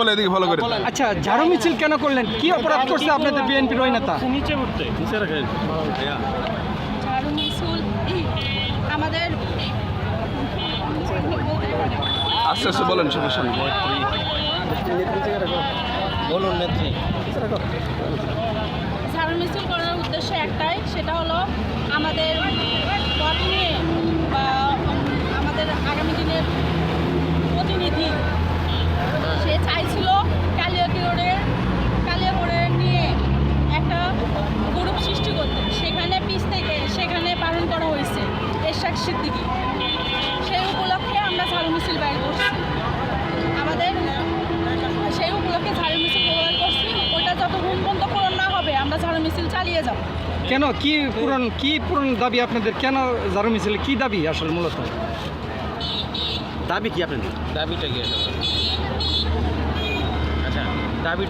বলে এদিকে ভালো করে আচ্ছা ঝাড়ু মিছিল কেন করলেন? কি অপরাধ করছে আপনাদের বিএনপির ওই নেতা? নিচে উঠতে নিচে রাখেন ঝাড়ু মিছিল আমাদের আস্তে আস্তে বলেন সমস্যা নেই বলুন নেত্রী। ঝাড়ু মিছিল করার উদ্দেশ্য একটাই সেটা হলো আমাদের এরশাক সিদ্দিকি। সেই উপলক্ষে আমরা ঝাড়ু মিছিল বের করছি। আমাদের সেই উপলক্ষে ঝাড়ু মিছিল ব্যবহার করছি। ওটা যতক্ষণ পর্যন্ত পূরণ না হবে আমরা ঝাড়ু মিছিল চালিয়ে যাব। কেন? কি পূরণ কি পূরণ দাবি আপনাদের? কেন ঝাড়ু মিছিল? কি দাবি আসলে মূলত? দাবি কি আপনাদের? দাবিটা কি? আচ্ছা দাবিটা